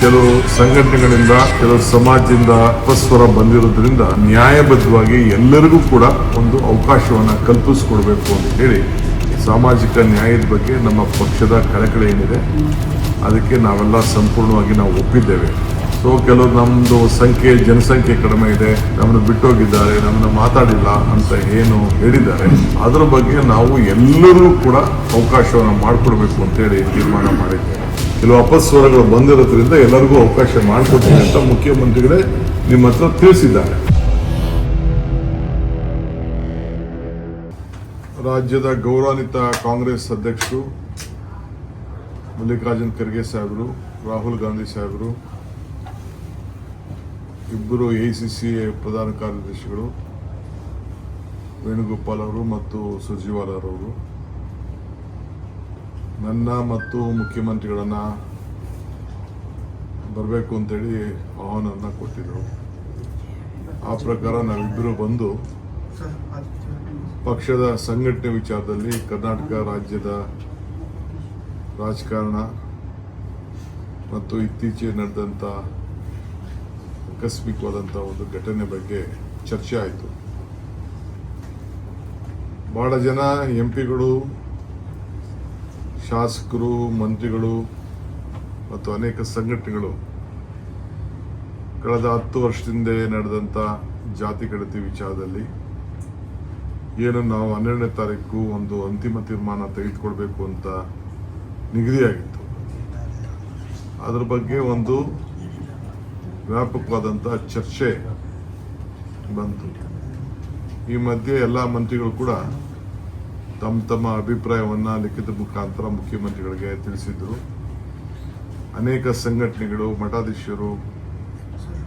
ಕೆಲವು ಸಂಘಟನೆಗಳಿಂದ, ಕೆಲವು ಸಮಾಜದಿಂದ ಅಪಸ್ವರ ಬಂದಿರೋದ್ರಿಂದ ನ್ಯಾಯಬದ್ಧವಾಗಿ ಎಲ್ಲರಿಗೂ ಕೂಡ ಒಂದು ಅವಕಾಶವನ್ನು ಕಲ್ಪಿಸಿಕೊಡ್ಬೇಕು ಅಂತ ಹೇಳಿ ಸಾಮಾಜಿಕ ನ್ಯಾಯದ ಬಗ್ಗೆ ನಮ್ಮ ಪಕ್ಷದ ಕಳಕಳಿ ಏನಿದೆ, ಅದಕ್ಕೆ ನಾವೆಲ್ಲ ಸಂಪೂರ್ಣವಾಗಿ ನಾವು ಒಪ್ಪಿದ್ದೇವೆ. ಸೊ ಕೆಲವು ನಮ್ಮದು ಸಂಖ್ಯೆ, ಜನಸಂಖ್ಯೆ ಕಡಿಮೆ ಇದೆ, ನಮ್ಮನ್ನು ಬಿಟ್ಟೋಗಿದ್ದಾರೆ, ನಮ್ಮನ್ನು ಮಾತಾಡಿಲ್ಲ ಅಂತ ಏನು ಹೇಳಿದ್ದಾರೆ, ಅದರ ಬಗ್ಗೆ ನಾವು ಎಲ್ಲರೂ ಕೂಡ ಅವಕಾಶವನ್ನು ಮಾಡಿಕೊಡ್ಬೇಕು ಅಂತೇಳಿ ತೀರ್ಮಾನ ಮಾಡಿದ್ದೇವೆ. ಕೆಲವು ಅಪಸ್ವರಗಳು ಬಂದಿರೋದ್ರಿಂದ ಎಲ್ಲರಿಗೂ ಅವಕಾಶ ಮಾಡಿಕೊಡ್ತೀನಿ ಅಂತ ಮುಖ್ಯಮಂತ್ರಿಗಳೇ ನಿಮ್ಮ ಹತ್ರ ತಿಳಿಸಿದ್ದಾರೆ. ರಾಜ್ಯದ ಗೌರವಾನ್ವಿತ ಕಾಂಗ್ರೆಸ್ ಅಧ್ಯಕ್ಷರು, ಮಲ್ಲಿಕಾರ್ಜುನ್ ಖರ್ಗೆ ಸಾಹೇಬರು, ರಾಹುಲ್ ಗಾಂಧಿ ಸಾಹೇಬರು, ಇಬ್ಬರು ಎ ಸಿ ಸಿ ಪ್ರಧಾನ ಕಾರ್ಯದರ್ಶಿಗಳು, ವೇಣುಗೋಪಾಲ್ ಅವರು ಮತ್ತು ಸುರ್ಜಿವಾಲರ್ ಅವರು ನನ್ನ ಮತ್ತು ಮುಖ್ಯಮಂತ್ರಿಗಳನ್ನ ಬರಬೇಕು ಅಂತೇಳಿ ಆಹ್ವಾನವನ್ನು ಕೊಟ್ಟಿದ್ದರು ಆ ಪ್ರಕಾರ ನಾವಿಬ್ಬರು ಬಂದು ಪಕ್ಷದ ಸಂಘಟನೆ ವಿಚಾರದಲ್ಲಿ ಕರ್ನಾಟಕ ರಾಜ್ಯದ ರಾಜಕಾರಣ ಮತ್ತು ಇತ್ತೀಚೆಗೆ ನಡೆದಂಥ ಆಕಸ್ಮಿಕವಾದಂಥ ಒಂದು ಘಟನೆ ಬಗ್ಗೆ ಚರ್ಚೆ ಆಯಿತು. ಬಹಳ ಜನ ಎಂ ಪಿಗಳು ಶಾಸಕರು, ಮಂತ್ರಿಗಳು ಮತ್ತು ಅನೇಕ ಸಂಘಟನೆಗಳು ಕಳೆದ ಹತ್ತು ವರ್ಷದಿಂದ ನಡೆದಂಥ ಜಾತಿ ಗಣತಿ ವಿಚಾರದಲ್ಲಿ ಏನು ನಾವು ಹನ್ನೆರಡನೇ ತಾರೀಕು ಒಂದು ಅಂತಿಮ ತೀರ್ಮಾನ ತೆಗೆದುಕೊಳ್ಬೇಕು ಅಂತ ನಿಗದಿಯಾಗಿತ್ತು. ಅದರ ಬಗ್ಗೆ ಒಂದು ವ್ಯಾಪಕವಾದಂತಹ ಚರ್ಚೆ ಬಂತು. ಈ ಮಧ್ಯೆ ಎಲ್ಲ ಮಂತ್ರಿಗಳು ಕೂಡ ತಮ್ಮ ತಮ್ಮ ಅಭಿಪ್ರಾಯವನ್ನು ಲಿಖಿತ ಮುಖಾಂತರ ಮುಖ್ಯಮಂತ್ರಿಗಳಿಗೆ ತಿಳಿಸಿದ್ರು. ಅನೇಕ ಸಂಘಟನೆಗಳು, ಮಠಾಧೀಶರು,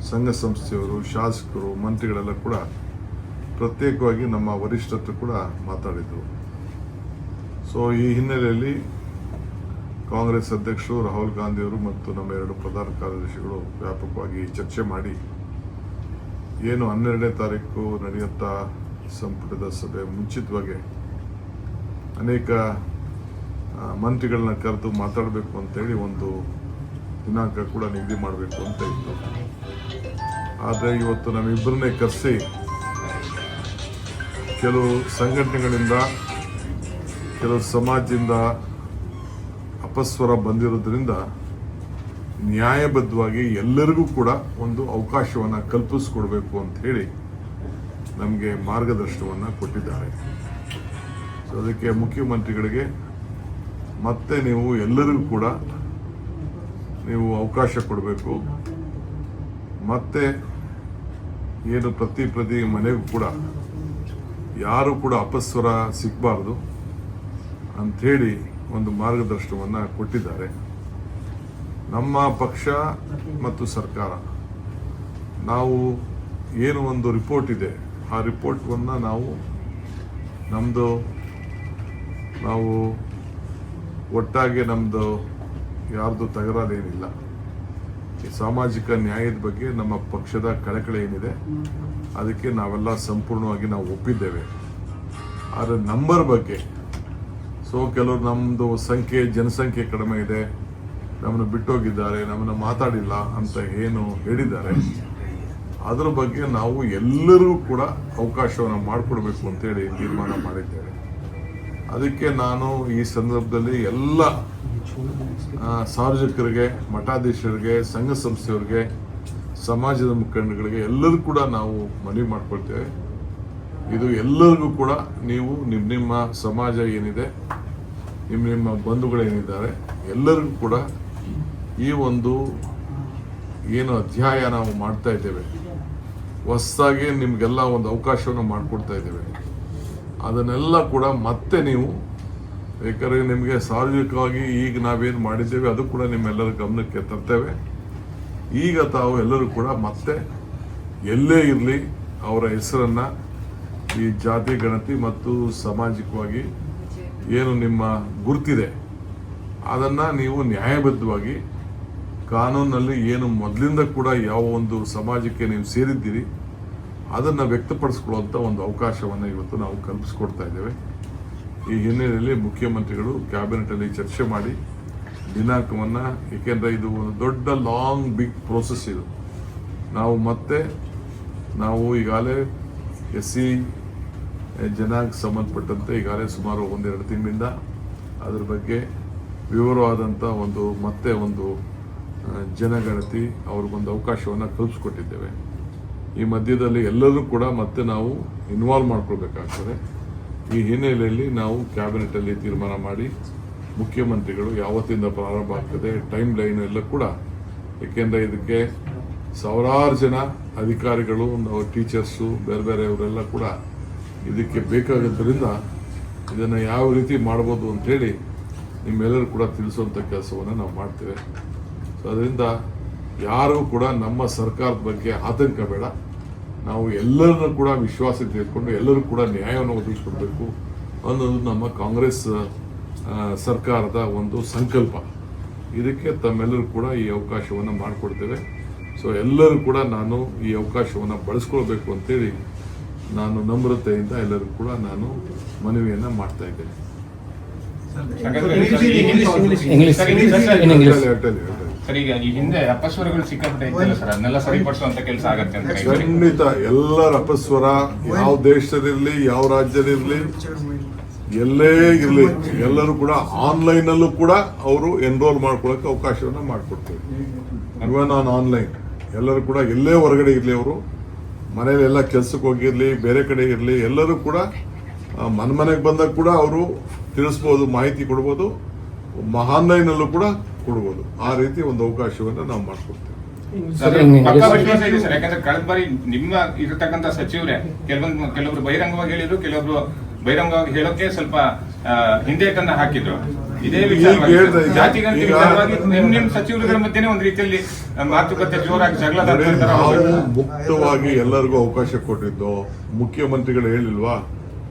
ಸಂಘ ಸಂಸ್ಥೆಯವರು, ಶಾಸಕರು, ಮಂತ್ರಿಗಳೆಲ್ಲ ಕೂಡ ಪ್ರತ್ಯೇಕವಾಗಿ ನಮ್ಮ ವರಿಷ್ಠರು ಕೂಡ ಮಾತಾಡಿದರು. ಸೊ ಈ ಹಿನ್ನೆಲೆಯಲ್ಲಿ ಕಾಂಗ್ರೆಸ್ ಅಧ್ಯಕ್ಷರು ರಾಹುಲ್ ಗಾಂಧಿಯವರು ಮತ್ತು ನಮ್ಮ ಎರಡು ಪ್ರಧಾನ ಕಾರ್ಯದರ್ಶಿಗಳು ವ್ಯಾಪಕವಾಗಿ ಚರ್ಚೆ ಮಾಡಿ, ಏನು ಹನ್ನೆರಡನೇ ತಾರೀಕು ನಡೆಯುತ್ತಾ ಸಂಪುಟದ ಸಭೆ ಮುಂಚಿತವಾಗಿ ಅನೇಕ ಮಂತ್ರಿಗಳನ್ನ ಕರೆದು ಮಾತಾಡಬೇಕು ಅಂತೇಳಿ ಒಂದು ದಿನಾಂಕ ಕೂಡ ನಿಗದಿ ಮಾಡಬೇಕು ಅಂತ ಇತ್ತು. ಆದರೆ ಇವತ್ತು ನಮ್ಮಿಬ್ಬರನ್ನೇ ಕರೆಸಿ ಕೆಲವು ಸಂಘಟನೆಗಳಿಂದ, ಕೆಲವು ಸಮಾಜದಿಂದ ಅಪಸ್ವರ ಬಂದಿರೋದ್ರಿಂದ ನ್ಯಾಯಬದ್ಧವಾಗಿ ಎಲ್ಲರಿಗೂ ಕೂಡ ಒಂದು ಅವಕಾಶವನ್ನು ಕಲ್ಪಿಸ್ಕೊಡ್ಬೇಕು ಅಂತ ಹೇಳಿ ನಮಗೆ ಮಾರ್ಗದರ್ಶನವನ್ನು ಕೊಟ್ಟಿದ್ದಾರೆ. ಅದಕ್ಕೆ ಮುಖ್ಯಮಂತ್ರಿಗಳಿಗೆ ಮತ್ತೆ ನೀವು ಎಲ್ಲರಿಗೂ ಕೂಡ ನೀವು ಅವಕಾಶ ಕೊಡಬೇಕು. ಮತ್ತೆ ಏನು ಪ್ರತಿ ಪ್ರತಿ ಮನೆಗೂ ಕೂಡ ಯಾರು ಕೂಡ ಅಪಸ್ವರ ಸಿಗಬಾರ್ದು ಅಂಥೇಳಿ ಒಂದು ಮಾರ್ಗದರ್ಶನವನ್ನು ಕೊಟ್ಟಿದ್ದಾರೆ. ನಮ್ಮ ಪಕ್ಷ ಮತ್ತು ಸರ್ಕಾರ. ನಾವು ಏನು ಒಂದು ರಿಪೋರ್ಟ್ ಇದೆ, ಆ ರಿಪೋರ್ಟನ್ನು ನಾವು ನಮ್ಮದು ನಾವು ಒಟ್ಟಾಗಿ ನಮ್ಮದು ಯಾರ್ದು ತಗರಾದೇನಿಲ್ಲ. ಸಾಮಾಜಿಕ ನ್ಯಾಯದ ಬಗ್ಗೆ ನಮ್ಮ ಪಕ್ಷದ ಕಳಕಳಿ ಏನಿದೆ, ಅದಕ್ಕೆ ನಾವೆಲ್ಲ ಸಂಪೂರ್ಣವಾಗಿ ನಾವು ಒಪ್ಪಿದ್ದೇವೆ. ಆದರೆ ನಂಬರ್ ಬಗ್ಗೆ, ಸೊ ಕೆಲವರು ನಮ್ಮದು ಸಂಖ್ಯೆ, ಜನಸಂಖ್ಯೆ ಕಡಿಮೆ ಇದೆ, ನಮ್ಮನ್ನು ಬಿಟ್ಟೋಗಿದ್ದಾರೆ, ನಮ್ಮನ್ನು ಮಾತಾಡಿಲ್ಲ ಅಂತ ಏನು ಹೇಳಿದ್ದಾರೆ. ಅದರ ಬಗ್ಗೆ ನಾವು ಎಲ್ಲರೂ ಕೂಡ ಅವಕಾಶವನ್ನು ಮಾಡಿಕೊಡ್ಬೇಕು ಅಂತೇಳಿ ತೀರ್ಮಾನ ಮಾಡಿದ್ದೇವೆ. ಅದಕ್ಕೆ ನಾನು ಈ ಸಂದರ್ಭದಲ್ಲಿ ಎಲ್ಲ ಸಾರ್ವಜನಿಕರಿಗೆ, ಮಠಾಧೀಶರಿಗೆ, ಸಂಘ ಸಂಸ್ಥೆಯವರಿಗೆ, ಸಮಾಜದ ಮುಖಂಡಗಳಿಗೆ ಎಲ್ಲರೂ ಕೂಡ ನಾವು ಮನವಿ ಮಾಡ್ಕೊಳ್ತೇವೆ. ಇದು ಎಲ್ಲರಿಗೂ ಕೂಡ ನೀವು ನಿಮ್ಮ ನಿಮ್ಮ ಸಮಾಜ ಏನಿದೆ, ನಿಮ್ಮ ನಿಮ್ಮ ಬಂಧುಗಳೇನಿದ್ದಾರೆ ಎಲ್ಲರಿಗೂ ಕೂಡ ಈ ಒಂದು ಏನು ಅಧ್ಯಾಯ ನಾವು ಮಾಡ್ತಾ ಇದ್ದೇವೆ. ಹೊಸದಾಗಿ ನಿಮಗೆಲ್ಲ ಒಂದು ಅವಕಾಶವನ್ನು ಮಾಡಿಕೊಡ್ತಾ ಇದ್ದೇವೆ. ಅದನ್ನೆಲ್ಲ ಕೂಡ ಮತ್ತೆ ನೀವು ಬೇಕಾದ್ರೆ ನಿಮಗೆ ಸಾರ್ವಜನಿಕವಾಗಿ ಈಗ ನಾವೇನು ಮಾಡಿದ್ದೇವೆ, ಅದು ಕೂಡ ನಿಮ್ಮೆಲ್ಲರ ಗಮನಕ್ಕೆ ತರ್ತೇವೆ. ಈಗ ತಾವು ಎಲ್ಲರೂ ಕೂಡ ಮತ್ತೆ ಎಲ್ಲೇ ಇರಲಿ ಅವರ ಹೆಸರನ್ನು ಈ ಜಾತಿ, ಗಣತಿ ಮತ್ತು ಸಾಮಾಜಿಕವಾಗಿ ಏನು ನಿಮ್ಮ ಗುರುತಿದೆ, ಅದನ್ನು ನೀವು ನ್ಯಾಯಬದ್ಧವಾಗಿ ಕಾನೂನಲ್ಲಿ ಏನು ಮೊದಲಿಂದ ಕೂಡ ಯಾವ ಒಂದು ಸಮಾಜಕ್ಕೆ ನೀವು ಸೇರಿದ್ದೀರಿ ಅದನ್ನ ವ್ಯಕ್ತಪಡಿಸ್ಕೊಳ್ಳುವಂಥ ಒಂದು ಅವಕಾಶವನ್ನು ಇವತ್ತು ನಾವು ಕಲ್ಪಿಸ್ಕೊಡ್ತಾ ಇದ್ದೇವೆ. ಈ ಹಿನ್ನೆಲೆಯಲ್ಲಿ ಮುಖ್ಯಮಂತ್ರಿಗಳು ಕ್ಯಾಬಿನೆಟ್ ಅಲ್ಲಿ ಚರ್ಚೆ ಮಾಡಿ ದಿನಾಂಕವನ್ನ, ಏಕೆಂದರೆ ಇದು ಒಂದು ದೊಡ್ಡ ಲಾಂಗ್ ಬಿಗ್ ಪ್ರೋಸೆಸ್ ಇದು. ನಾವು ಮತ್ತೆ, ನಾವು ಈಗಾಗಲೇ ಎಸ್ ಸಿ ಜನಾಂಗ ಸಂಬಂಧಪಟ್ಟಂತೆ ಈಗಾಗಲೇ ಸುಮಾರು ಒಂದೆರಡು ತಿಂಗಳಿಂದ ಅದರ ಬಗ್ಗೆ ವಿವರವಾದಂಥ ಒಂದು ಮತ್ತೆ ಒಂದು ಜನಗಣತಿ ಅವ್ರಿಗೊಂದು ಅವಕಾಶವನ್ನು ಕಲ್ಪಿಸ್ಕೊಟ್ಟಿದ್ದೇವೆ. ಈ ಮಧ್ಯದಲ್ಲಿ ಎಲ್ಲರೂ ಕೂಡ ಮತ್ತೆ ನಾವು ಇನ್ವಾಲ್ವ್ ಮಾಡ್ಕೊಳ್ಬೇಕಾಗ್ತದೆ. ಈ ಹಿನ್ನೆಲೆಯಲ್ಲಿ ನಾವು ಕ್ಯಾಬಿನೆಟಲ್ಲಿ ತೀರ್ಮಾನ ಮಾಡಿ ಮುಖ್ಯಮಂತ್ರಿಗಳು ಯಾವತ್ತಿಂದ ಪ್ರಾರಂಭ ಆಗ್ತದೆ ಟೈಮ್ ಲೈನ್ ಎಲ್ಲ ಕೂಡ. ಏಕೆಂದರೆ ಇದಕ್ಕೆ ಸಾವಿರಾರು ಜನ ಅಧಿಕಾರಿಗಳು, ನಾವು ಟೀಚರ್ಸು ಬೇರೆ ಬೇರೆಯವರೆಲ್ಲ ಕೂಡ ಇದಕ್ಕೆ ಬೇಕಾಗಿದ್ದರಿಂದ ಇದನ್ನು ಯಾವ ರೀತಿ ಮಾಡ್ಬೋದು ಅಂತೇಳಿ ನಿಮ್ಮೆಲ್ಲರೂ ಕೂಡ ತಿಳಿಸುವಂಥ ಕೆಲಸವನ್ನು ನಾವು ಮಾಡ್ತೇವೆ. ಸೊ ಅದರಿಂದ ಯಾರೂ ಕೂಡ ನಮ್ಮ ಸರ್ಕಾರದ ಬಗ್ಗೆ ಆತಂಕ ಬೇಡ ನಾವು ಎಲ್ಲರನ್ನೂ ಕೂಡ ವಿಶ್ವಾಸ ತೆಗೆದುಕೊಂಡು ಎಲ್ಲರೂ ಕೂಡ ನ್ಯಾಯವನ್ನು ಒದಗಿಸ್ಕೊಡ್ಬೇಕು ಅನ್ನೋದು ನಮ್ಮ ಕಾಂಗ್ರೆಸ್ ಸರ್ಕಾರದ ಒಂದು ಸಂಕಲ್ಪ ಇದಕ್ಕೆ ತಮ್ಮೆಲ್ಲರೂ ಕೂಡ ಈ ಅವಕಾಶವನ್ನು ಮಾಡಿಕೊಡ್ತೇವೆ ಸೊ ಎಲ್ಲರೂ ಕೂಡ ನಾನು ಈ ಅವಕಾಶವನ್ನು ಬಳಸ್ಕೊಳ್ಬೇಕು ಅಂತೇಳಿ ನಾನು ನಮ್ರತೆಯಿಂದ ಎಲ್ಲರೂ ಕೂಡ ನಾನು ಮನವಿಯನ್ನು ಮಾಡ್ತಾ ಇದ್ದೇನೆ ಸರ್, ಈಗ ಈ ಹಿಂದೆ ಅಪಸ್ವರಗಳು ಸಿಕ್ಕಾಪಟ್ಟೆ ಸರ್. ಅದನ್ನೆಲ್ಲ ಸರಿಪಡಿಸುವಂತ ಕೆಲಸ ಆಗತ್ತೆ ಅಂತ. ಖಂಡಿತ ಎಲ್ಲರ ಅಪಸ್ವರ ಯಾವ ದೇಶದಲ್ಲಿ ಯಾವ ರಾಜ್ಯದಲ್ಲಿ ಎಲ್ಲೇ ಇರಲಿ ಎಲ್ಲರೂ ಕೂಡ ಆನ್ಲೈನ್ ಅಲ್ಲೂ ಕೂಡ ಅವರು ಎನ್ರೋಲ್ ಮಾಡ್ಕೊಳಕ್ಕೆ ಅವಕಾಶವನ್ನ ಮಾಡಿಕೊಡ್ತೀವಿ. ಇವನ್ ಆನ್ ಆನ್ಲೈನ್ ಎಲ್ಲರೂ ಕೂಡ ಎಲ್ಲೇ ಹೊರಗಡೆ ಇರಲಿ ಅವರು ಮನೇಲಿ ಎಲ್ಲ ಕೆಲ್ಸಕ್ಕೆ ಹೋಗಿರಲಿ ಬೇರೆ ಕಡೆ ಇರಲಿ ಎಲ್ಲರೂ ಕೂಡ ಮನೆ ಮನೆಗೆ ಬಂದಾಗ ಕೂಡ ಅವರು ತಿಳಿಸ್ಬೋದು ಮಾಹಿತಿ ಕೊಡ್ಬೋದು. ಆನ್ಲೈನ್ ಅಲ್ಲೂ ಕೂಡ ಕೊಡ್ಬೋದು ಆ ರೀತಿ ಒಂದು ಅವಕಾಶವನ್ನು ನಾವು ಮಾಡಿಕೊಡ್ತೀವಿ. ಸರ್, ಪಕ್ಕಾ ವಿಶ್ವಾಸ ಇದೆ ಸರ್. ಯಾಕಂದ್ರೆ ಕಳೆದ ಬಾರಿ ನಿಮ್ಮ ಇರತಕ್ಕಂತ ಸಚಿವರೇ ಕೆಲವೊಂದು ಕೆಲವರು ಬಹಿರಂಗವಾಗಿ ಹೇಳಿದ್ರು ಕೆಲವೊಬ್ರು ಬಹಿರಂಗವಾಗಿ ಹೇಳೋಕೆ ಸ್ವಲ್ಪ ಹಿಂದೆ ಹಿಂದೇಟನ್ನ ಹಾಕಿದ್ರು. ಇದೇ ವಿಚಾರವಾಗಿ ಜಾತಿ ಗಣತಿ ವಿಚಾರವಾಗಿ ನಿಮ್ ನಿಮ್ ಸಚಿವರುಗಳ ಮಧ್ಯೆನೇ ಒಂದು ರೀತಿಯಲ್ಲಿ ಮಾತುಕತೆ ಜೋರಾಗಿ ಜಗಳ ಮುಕ್ತವಾಗಿ ಎಲ್ಲರಿಗೂ ಅವಕಾಶ ಕೊಟ್ಟಿದ್ದು. ಮುಖ್ಯಮಂತ್ರಿಗಳು ಹೇಳಿಲ್ವಾ?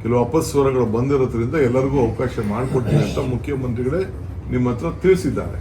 ಕೆಲವು ಅಪಸ್ವರಗಳು ಬಂದಿರೋದ್ರಿಂದ ಎಲ್ಲರಿಗೂ ಅವಕಾಶ ಮಾಡಿಕೊಟ್ಟಿದೆ ಅಂತ ಮುಖ್ಯಮಂತ್ರಿಗಳೇ ನಿಮ್ಮ ಹತ್ರ ತಿಳಿಸಿದ್ದಾರೆ.